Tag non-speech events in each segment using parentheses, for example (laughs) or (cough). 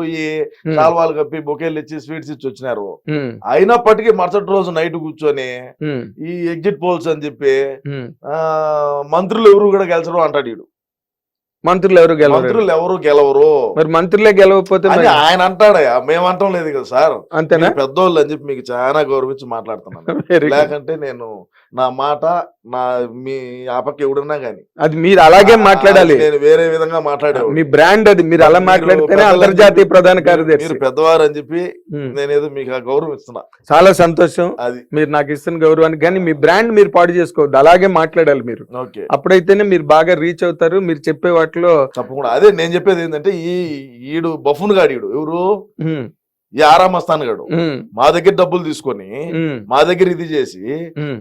పోయి ఉమ్, కాలువలు కప్పి బొకేలు ఇచ్చి స్వీట్స్ ఇచ్చి వచ్చినారు. అయినప్పటికీ మరుసటి రోజు నైట్ కూర్చొని ఈ ఎగ్జిట్ పోల్స్ అని చెప్పి మంత్రులు ఎవరు కూడా గెలిచడం అంటాడు మంత్రులు ఎవరు గెలవరు? మంత్రులు ఎవరు గెలవరు? మరి మంత్రులే గెలవకపోతే ఆయన అంటాడయ్యా మేము అంటాం లేదు కదా సార్. అంతేనా? పెద్దోళ్ళు అని చెప్పి మీకు చాలా గౌరవించి మాట్లాడుతున్నాను. (laughs) లేకంటే నేను నా మాట నా మీ ఆ పక్క ఎవడున్నా గానీ. అది మీరు అలాగే మాట్లాడాలి. నేను వేరే విధంగా మాట్లాడేవాడు మీ బ్రాండ్ అది మీరు అలా మాట్లాడితేనే అంతర్జాతీయ ప్రధాన కార్యదర్శి. మీరు పెద్దవారు అని చెప్పి ఉమ్, నేనేదో మీకు ఆ గౌరవం ఇస్తున్నా చాలా సంతోషం. అది. మీరు నాకు ఇస్తున్న గౌరవానికి కానీ మీ బ్రాండ్ మీరు పాడు చేసుకోవద్దు. అలాగే మాట్లాడాలి మీరు. ఓకే. అప్పుడైతేనే మీరు బాగా రీచ్ అవుతారు. మీరు చెప్పే వాటిలో తప్పకుండా. అదే నేను చెప్పేది ఏంటంటే ఈ ఈడు బఫున్ గాడు ఈడు. ఎవరు? ఈ ఆరామస్థాన్ గాడు మా దగ్గర డబ్బులు తీసుకొని మా దగ్గర ఇది చేసి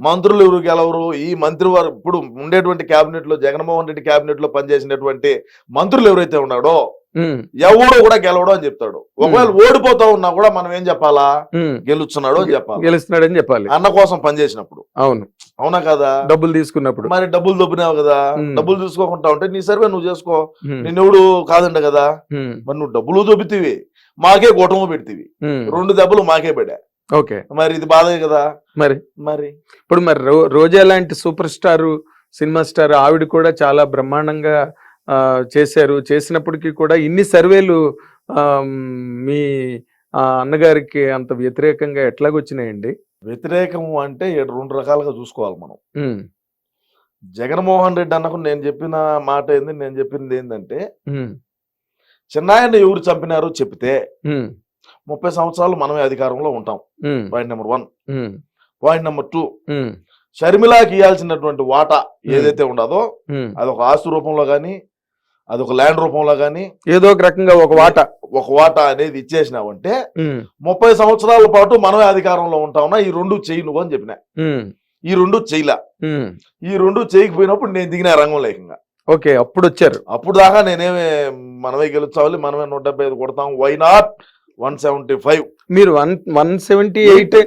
మంత్రులు ఎవరు గెలవరు ఈ మంత్రి వారు ఇప్పుడు ఉండేటువంటి కేబినెట్లో జగన్మోహన్ రెడ్డి కేబినెట్లో పనిచేసినటువంటి మంత్రులు ఎవరైతే ఉన్నాడో ఎవడు కూడా గెలవడు అని చెప్తాడు. ఒకవేళ ఓడిపోతా ఉన్నా కూడా మనం ఏం చెప్పాలా? ఉమ్. గెలుస్తున్నాడు అని చెప్పాలి. గెలుస్తున్నాడని చెప్పాలి. అన్న కోసం పనిచేసినప్పుడు. అవును. అవునా కదా? డబ్బులు తీసుకున్నప్పుడు. మరి డబ్బులు దొబ్బినావు కదా. డబ్బులు తీసుకోకుండా ఉంటే నీ సర్వే నువ్వు చేసుకో. ఉమ్, నిన్నెవడు కాదంట కదా? మరి నువ్వు డబ్బులు దొబ్బితివి. మాకే గోటము పెడితివి. ఉమ్. రెండు దెబ్బలు మాకే పడా ఓకే. మరి ఇది బాధే కదా? మరి. మరి? ఇప్పుడు మరి రో రోజా లాంటి సూపర్ స్టార్ సినిమా స్టార్ ఆవిడ కూడా చాలా బ్రహ్మాండంగా చేశారు. చేసినప్పటికీ కూడా ఇన్ని సర్వేలు మీ అన్నగారికి అంత వ్యతిరేకంగా ఎట్లాగొచ్చినాయండి? వ్యతిరేకము అంటే రెండు రకాలుగా చూసుకోవాలి మనం. జగన్మోహన్ రెడ్డి అన్నకు నేను చెప్పిన మాట ఏంది నేను చెప్పింది ఏంటంటే ఉమ్, చిన్నాయన్ని ఎవరు చంపినారో చెప్తే ముప్పై సంవత్సరాలు మనమే అధికారంలో ఉంటాం. Point number one point number two షర్మిలాకి ఇవ్వాల్సినటువంటి వాటా ఏదైతే ఉండదో. అది ఒక ఆస్తు రూపంలో కానీ అది ఒక ల్యాండ్ రూపంలో కానీ ఏదో ఒక రకంగా ఒక వాట. ఒక వాటా అనేది ఇచ్చేసినావంటే ముప్పై సంవత్సరాల పాటు మనమే అధికారంలో ఉంటావునా? ఈ రెండు చెయ్యి నువ్వు అని చెప్పిన. ఈ రెండు చెయ్యిలా. ఉమ్. ఈ రెండు చేయకపోయినప్పుడు నేను దిగిన రంగం లేకంగా. ఓకే అప్పుడు వచ్చారు అప్పుడు దాకా నేనేమి మనమే గెలుచాలి మనమే నూట డెబ్బై ఐదు కొడతాం why not one seventy five మీరు one one seventy eight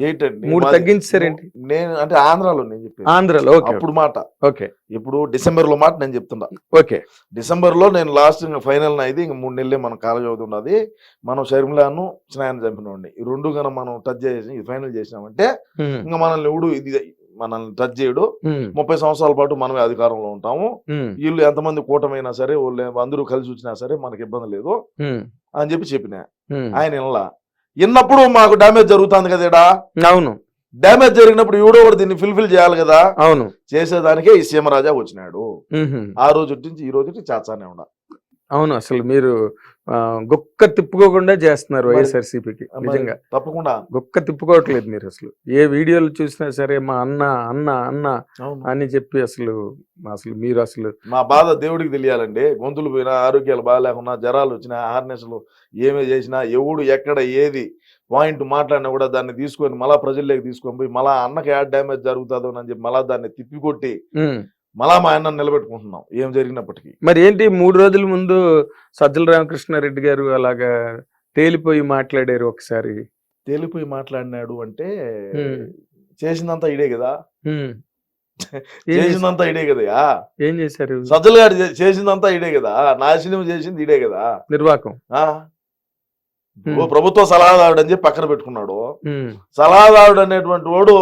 eight అండి. మూడు తగ్గించారేంటి? నేను అంటే ఆంధ్రాలో నేను చెప్పేది. ఆంధ్రలో ఓకే. అప్పుడు మాట. ఓకే. ఇప్పుడు డిసెంబర్లో మాట నేను చెప్తున్నా. ఓకే. డిసెంబర్లో నేను లాస్ట్ ఇంకా ఫైనల్ అయింది ఇంక మూడు నెలలే మన కాలేజ్ అవుతున్నది మనం షర్మిలాను స్నాయం చంపినండి ఈ రెండు కనుక మనం టచ్ చేసి ఇది ఫైనల్ చేసినామంటే ఇంకా మనల్ని ఎవడు ఇది మనల్ని టచ్ చేయడు. ముప్పై సంవత్సరాల పాటు మనమే అధికారంలో ఉంటాము. వీళ్ళు ఎంతమంది కూటమైనా సరే వాళ్ళు అందరూ కలిసి వచ్చినా సరే మనకి ఇబ్బంది లేదు అని చెప్పి చెప్పిన. ఆయన వినలా. విన్నప్పుడు మాకు డ్యామేజ్ జరుగుతుంది కదా ఈడ? అవును. డ్యామేజ్ జరిగినప్పుడు ఎవడో ఒకటి దీన్ని ఫుల్ఫిల్ చేయాలి కదా? అవును. చేసేదానికే ఈ సీమరాజా వచ్చినాడు. ఆ రోజు నుంచి ఈ రోజు చాచానే ఉండ అవును అసలు మీరు గుక్క తిప్పుకోకుండా చేస్తున్నారు వైఎస్ఆర్సీపీకి నిజంగా. తప్పకుండా. గుక్క తిప్పుకోవట్లేదు మీరు అసలు. ఏ వీడియోలు చూసినా సరే మా అన్న అన్న అన్న అని చెప్పి అసలు అసలు మీరు అసలు మా బాధ దేవుడికి తెలియాలండి. గొంతులు పోయినా ఆరోగ్యాలు బాగాలేకున్నా జ్వరాలు వచ్చినా హార్నెస్లు ఏమే చేసినా ఎవడు ఎక్కడ ఏది పాయింట్ మాట్లాడినా కూడా దాన్ని తీసుకొని మళ్ళా ప్రజల్లోకి తీసుకొని పోయి మళ్ళా అన్నకి యాడ్ డ్యామేజ్ జరుగుతుందో అని చెప్పి మళ్ళా దాన్ని తిప్పికొట్టి. మళ్ళా మా అన్న నిలబెట్టుకుంటున్నాం. ఏం జరిగినప్పటికీ. మరి ఏంటి మూడు రోజుల ముందు సజ్జల రామకృష్ణారెడ్డి గారు అలాగా తేలిపోయి మాట్లాడారు ఒకసారి? తేలిపోయి మాట్లాడినాడు అంటే. చేసిందంతా ఇడే కదా? (laughs) చేసిందంతా ఇడే కదయా ఏం చేశారు? సజ్జల గారు చేసిందంతా ఇడే కదా? నాశనం చేసింది ఇడే కదా? నిర్వాకం. ప్రభుత్వ సలహాదారుడు అని చెప్పి పక్కన పెట్టుకున్నాడు. సలహాదారుడు అనేటువంటి వాడు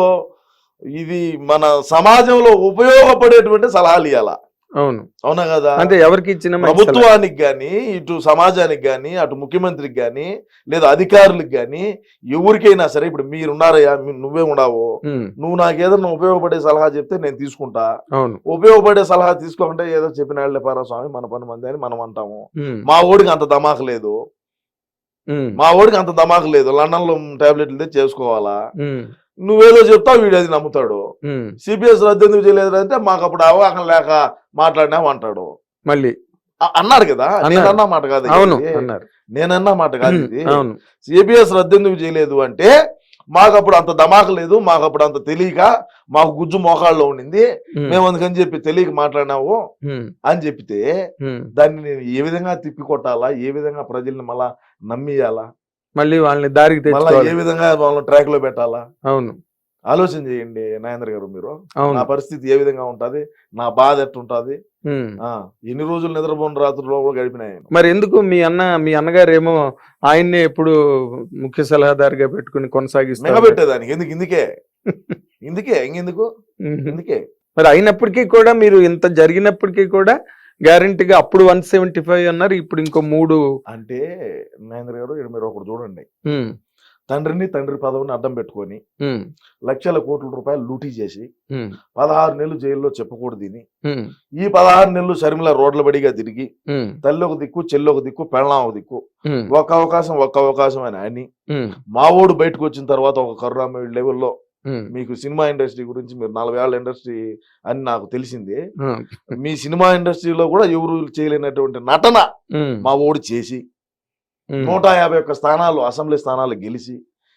ఇది మన సమాజంలో ఉపయోగపడేటువంటి సలహాలు ఇవ్వాల అవును అవునా కదా అంటే ఎవరికి ఇచ్చిన? ప్రభుత్వానికి గాని ఇటు సమాజానికి గాని అటు ముఖ్యమంత్రికి గాని లేదా అధికారులకు గాని ఎవరికైనా సరే ఇప్పుడు మీరు ఉన్నారయ్యా మీ- నువ్వే ఉన్నావు. నువ్వు నాకు ఏదైనా ఉపయోగపడే సలహా చెప్తే నేను తీసుకుంటా అవును ఉపయోగపడే సలహా తీసుకోకుండా ఏదో చెప్పిన వాళ్ళే పారా స్వామి మన పని మంది అని మనం అంటాము. మా ఓడికి అంత దమాకు లేదు. మా ఓడికి అంత దమాకు లేదు లండన్లో టాబ్లెట్లు తెచ్చి చేసుకోవాలా. నువ్వేదో చెప్తావు వీడు అది నమ్ముతాడు ఉమ్. సిపిఎస్ రద్దు ఎందుకు చేయలేదు అంటే మాకు అప్పుడు అవగాహన లేక మాట్లాడినాం అంటాడు మళ్ళీ అ- అన్నాడు కదా అన్నాడు. నేను అన్న మాట కాదు అవును. అన్నారు నేనన్న మాట కాదు. ఇది అవును సిపిఎస్ రద్దు ఎందుకు చేయలేదు అంటే మాకు అప్పుడు అంత దమాక లేదు మాకు అప్పుడు అంత తెలియక మాకు గుజ్జు మోకాళ్ళలో ఉండింది. మేము అందుకని చెప్పి తెలియక మాట్లాడినావు. అని చెప్తే. దాన్ని నేను ఏ విధంగా తిప్పి కొట్టాలా ఏ విధంగా ప్రజల్ని మళ్ళా నమ్మియాలా? మళ్ళీ వాళ్ళని దారికి మళ్ళా ఏ విధంగా వాళ్ళని ట్రాక్లో పెట్టాలా? అవును. ఆలోచన చేయండి నాగేంద్ర గారు మీరు. నా పరిస్థితి ఏ విధంగా ఉంటది? నా బాధ ఎట్టుంటది? ఎన్ని రోజులు నిద్రపోని రాత్రుల్లో కూడా గడిపినాయి మరి ఎందుకు మీ అన్న మీ అన్నగారు ఏమో ఆయన్నే ఎప్పుడు ముఖ్య సలహాదారుగా పెట్టుకుని కొనసాగిస్తారు? మిగబెట్టేదానికి. ఎందుకు? ఇందుకే. (laughs) ఇందుకే ఇంకెందుకు. ఇందుకే. మరి అయినప్పటికీ కూడా మీరు ఇంత జరిగినప్పటికీ కూడా గ్యారంటీగా అప్పుడు వన్ సెవెంటీ ఫైవ్ అన్నారు ఇప్పుడు ఇంకో మూడు. అంటే నాగేంద్ర గారు ఇక్కడ మీరు ఒకటి చూడండి. తండ్రిని తండ్రి పదవిని అడ్డం పెట్టుకొని లక్షల కోట్ల రూపాయలు లూటీ చేసి పదహారు నెలలు జైల్లో చెప్పకూడదు దీని ఉమ్, ఈ పదహారు నెలలు షర్మిల రోడ్ల బడిగా తిరిగి తల్లి ఒక దిక్కు చెల్లి ఒక దిక్కు పెళ్ళం ఒక దిక్కు. ఒక్క అవకాశం ఒక్క అవకాశం అని అని మావోడు బయటకు వచ్చిన తర్వాత ఒక కరుణామయుడు లెవెల్లో మీకు సినిమా ఇండస్ట్రీ గురించి మీరు నలభై ఏళ్ళ ఇండస్ట్రీ అని నాకు తెలిసింది. మీ సినిమా ఇండస్ట్రీలో కూడా ఎవరు చేయలేనటువంటి నటన మా ఓడి చేసి నూట యాభై ఒక్క స్థానాలు అసెంబ్లీ స్థానాలు గెలిచి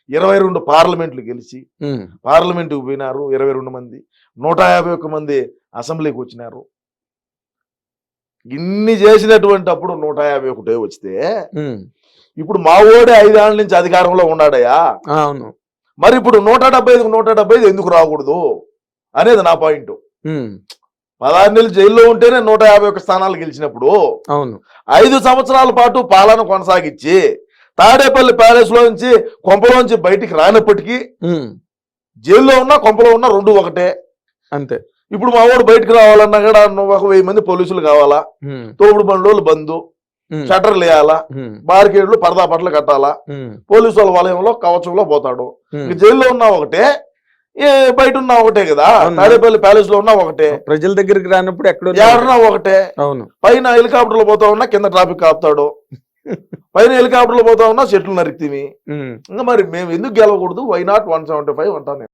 ఇరవై రెండు పార్లమెంట్లు గెలిచి పార్లమెంటుకు పోయినారు ఇరవై రెండు మంది. నూట యాభై ఒక్క మంది అసెంబ్లీకి వచ్చినారు. ఇన్ని చేసినటువంటి అప్పుడు నూట యాభై ఒకటే వస్తే ఇప్పుడు మా ఓడే ఐదేళ్ళ నుంచి అధికారంలో ఉన్నాడయ్యా. అవును. మరి ఇప్పుడు నూట డెబ్బై ఐదుకు నూట డెబ్బై ఐదు ఎందుకు రాకూడదు అనేది నా పాయింట్. పదహారు నెలలు జైల్లో ఉంటేనే నూట యాభై ఒక్క స్థానాలు గెలిచినప్పుడు అవును. ఐదు సంవత్సరాల పాటు పాలన కొనసాగించి తాడేపల్లి ప్యాలెస్లో నుంచి కొంపలోంచి బయటికి రానప్పటికీ జైల్లో ఉన్నా కొంపలో ఉన్నా రెండు ఒకటే. అంతే. ఇప్పుడు మా వాడు బయటకు రావాలన్నా కూడా ఒక వెయ్యి మంది పోలీసులు కావాలా? తోపుడు బండ్లు బంధు. ఉమ్, షట్టర్లు వేయాలా బార్కేడ్లు పరదా పట్ల కట్టాలా? పోలీసు వాళ్ళ వలయంలో కవచంలో పోతాడు. జైల్లో ఉన్నా ఒకటే బయట ఉన్నా ఒకటే కదా. తాడేపల్లి ప్యాలెస్లో ఉన్నా ఒకటే. ప్రజల దగ్గరికి రానప్పుడు ఎక్కడ ఎవరన్నా ఒకటే. అవును. పైన హెలికాప్టర్లో పోతా ఉన్నా కింద ట్రాఫిక్ ఆపుతాడు. (laughs) పైన హెలికాప్టర్లో పోతా ఉన్నా చెట్లు నరికితివి. ఇంకా మరి మేము ఎందుకు గెలవకూడదు? Why not one seventy five అంటాను.